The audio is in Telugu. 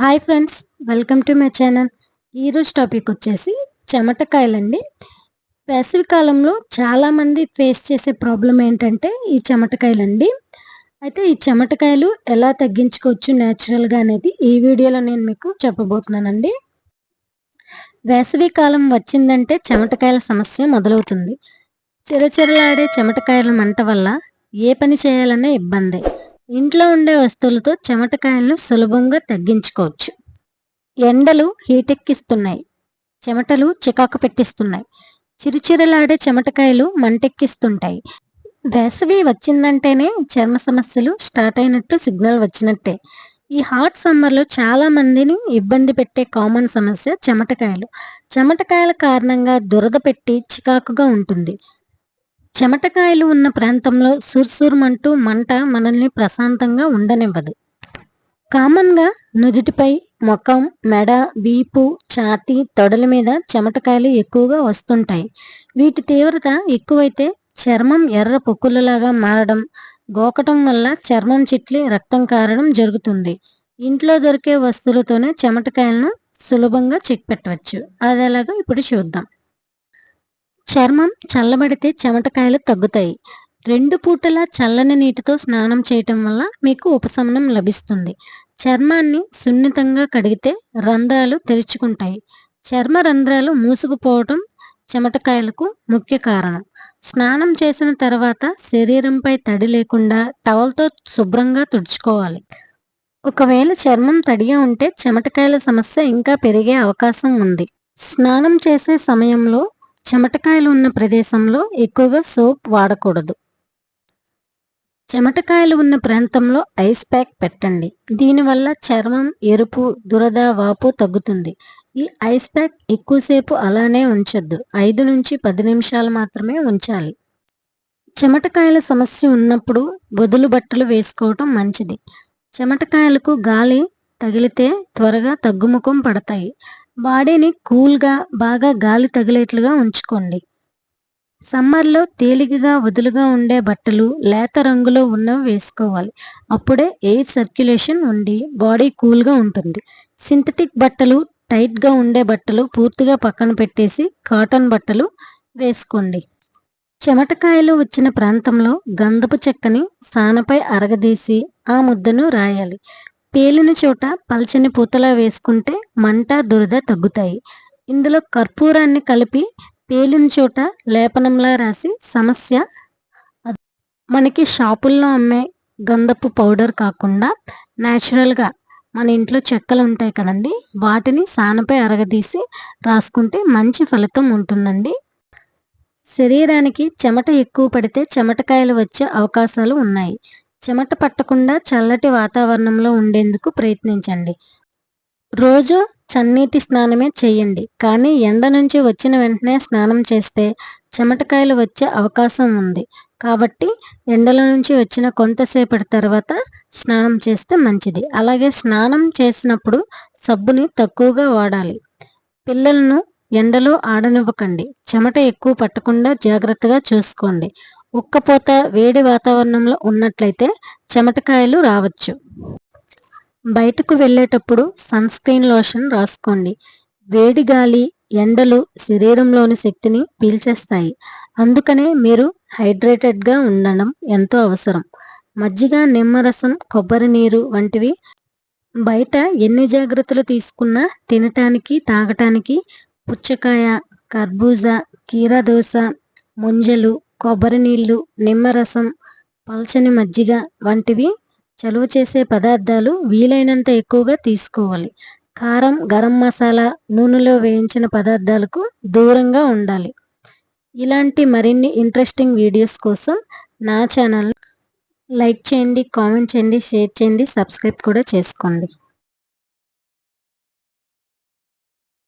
Hi friends welcome to my channel. ఈరోజు టాపిక్ వచ్చేసి చెమటకాయలండి. వేసవి కాలంలో చాలామంది ఫేస్ చేసే ప్రాబ్లం ఏంటంటే ఈ చెమటకాయలండి. అయితే ఈ చెమటకాయలు ఎలా తగ్గించుకోవచ్చు న్యాచురల్గా అనేది ఈ వీడియోలో నేను మీకు చెప్పబోతున్నానండి. వేసవి కాలం వచ్చిందంటే చెమటకాయల సమస్య మొదలవుతుంది. చిరచిరలాడే చెమటకాయల మంట వల్ల ఏ పని చేయాలన్నా ఇబ్బంది. ఇంట్లో ఉండే వస్తువులతో చెమటకాయలను సులభంగా తగ్గించుకోవచ్చు. ఎండలు హీటెక్కిస్తున్నాయి. చెమటలు చికాకు పెట్టిస్తున్నాయి. చిరుచిరలాడే చెమటకాయలు మంటెక్కిస్తుంటాయి. వేసవి వచ్చిందంటేనే చర్మ సమస్యలు స్టార్ట్ అయినట్టు సిగ్నల్ వచ్చినట్టే. ఈ హాట్ సమ్మర్లో చాలా మందిని ఇబ్బంది పెట్టే కామన్ సమస్య చెమటకాయలు. చెమటకాయల కారణంగా దురద పెట్టి చికాకుగా ఉంటుంది. చెమటకాయలు ఉన్న ప్రాంతంలో సుర్సుర్మంటూ మంట మనల్ని ప్రశాంతంగా ఉండనివ్వదు. కామన్గా నుదుటిపై ముఖం మెడ వీపు ఛాతి తొడల మీద చెమటకాయలు ఎక్కువగా వస్తుంటాయి. వీటి తీవ్రత ఎక్కువైతే చర్మం ఎర్ర పొక్కులలాగా మారడం గోకటం వల్ల చర్మం చిట్లి రక్తం కారడం జరుగుతుంది. ఇంట్లో దొరికే వస్తువులతోనే చెమటకాయలను సులభంగా చెక్ పెట్టవచ్చు. అది ఎలాగో ఇప్పుడు చూద్దాం. చర్మం చల్లబడితే చెమటకాయలు తగ్గుతాయి. రెండు పూటలా చల్లని నీటితో స్నానం చేయటం వల్ల మీకు ఉపశమనం లభిస్తుంది. చర్మాన్ని సున్నితంగా కడిగితే రంధ్రాలు తెరుచుకుంటాయి. చర్మ రంధ్రాలు మూసుకుపోవటం చెమటకాయలకు ముఖ్య కారణం. స్నానం చేసిన తర్వాత శరీరంపై తడి లేకుండా టవల్తో శుభ్రంగా తుడుచుకోవాలి. ఒకవేళ చర్మం తడిగా ఉంటే చెమటకాయల సమస్య ఇంకా పెరిగే అవకాశం ఉంది. స్నానం చేసే సమయంలో చెమటకాయలు ఉన్న ప్రదేశంలో ఎక్కువగా సోప్ వాడకూడదు. చెమటకాయలు ఉన్న ప్రాంతంలో ఐస్ ప్యాక్ పెట్టండి. దీనివల్ల చర్మం ఎరుపు దురద వాపు తగ్గుతుంది. ఈ ఐస్ ప్యాక్ ఎక్కువసేపు అలానే ఉంచొద్దు. ఐదు నుంచి పది నిమిషాలు మాత్రమే ఉంచాలి. చెమటకాయల సమస్య ఉన్నప్పుడు వదులు బట్టలు వేసుకోవటం మంచిది. చెమటకాయలకు గాలి తగిలితే త్వరగా తగ్గుముఖం పడతాయి. బాడీని కూల్గా బాగా గాలి తగిలేట్లుగా ఉంచుకోండి. సమ్మర్లో తేలికగా వదులుగా ఉండే బట్టలు లేత రంగులో ఉన్నవి వేసుకోవాలి. అప్పుడే ఎయిర్ సర్క్యులేషన్ ఉండి బాడీ కూల్గా ఉంటుంది. సింథటిక్ బట్టలు టైట్గా ఉండే బట్టలు పూర్తిగా పక్కన పెట్టేసి కాటన్ బట్టలు వేసుకోండి. చెమటకాయలు వచ్చిన ప్రాంతంలో గంధపు చెక్కని సానపై అరగదీసి ఆ ముద్దను రాయాలి. పేలిన చోట పల్చని పూతలా వేసుకుంటే మంట దురద తగ్గుతాయి. ఇందులో కర్పూరాన్ని కలిపి పేలిన చోట లేపనంలా రాసి సమస్య మనకి షాపుల్లో అమ్మే గంధపు పౌడర్ కాకుండా న్యాచురల్గా మన ఇంట్లో చెక్కలు ఉంటాయి కదండి వాటిని సానపై అరగదీసి రాసుకుంటే మంచి ఫలితం ఉంటుందండి. శరీరానికి చెమట ఎక్కువ పడితే చెమటకాయలు వచ్చే అవకాశాలు ఉన్నాయి. చెమట పట్టకుండా చల్లటి వాతావరణంలో ఉండేందుకు ప్రయత్నించండి. రోజు చన్నీటి స్నానమే చేయండి. కానీ ఎండ నుంచి వచ్చిన వెంటనే స్నానం చేస్తే చెమటకాయలు వచ్చే అవకాశం ఉంది. కాబట్టి ఎండల నుంచి వచ్చిన కొంతసేపటి తర్వాత స్నానం చేస్తే మంచిది. అలాగే స్నానం చేసినప్పుడు సబ్బుని తక్కువగా వాడాలి. పిల్లలను ఎండలో ఆడనివ్వకండి. చెమట ఎక్కువ పట్టకుండా జాగ్రత్తగా చూసుకోండి. ఉక్కపోత వేడి వాతావరణంలో ఉన్నట్లయితే చెమటకాయలు రావచ్చు. బయటకు వెళ్ళేటప్పుడు సన్ స్క్రీన్ లోషన్ రాసుకోండి. వేడి గాలి ఎండలు శరీరంలోని శక్తిని పీల్చేస్తాయి. అందుకనే మీరు హైడ్రేటెడ్గా ఉండడం ఎంతో అవసరం. మజ్జిగ నిమ్మరసం కొబ్బరి నీరు వంటివి బయట ఎన్ని జాగ్రత్తలు తీసుకున్నా తినటానికి తాగటానికి పుచ్చకాయ కర్బూజా దోశ ముంజలు కొబ్బరి నీళ్ళు నిమ్మరసం పల్చని మజ్జిగ వంటివి చలువ చేసే పదార్థాలు వీలైనంత ఎక్కువగా తీసుకోవాలి. కారం గరం మసాలా నూనెలో వేయించిన పదార్థాలకు దూరంగా ఉండాలి. ఇలాంటి మరిన్ని ఇంట్రెస్టింగ్ వీడియోస్ కోసం నా ఛానల్ లైక్ చేయండి కామెంట్ చేయండి షేర్ చేయండి సబ్స్క్రైబ్ కూడా చేసుకోండి.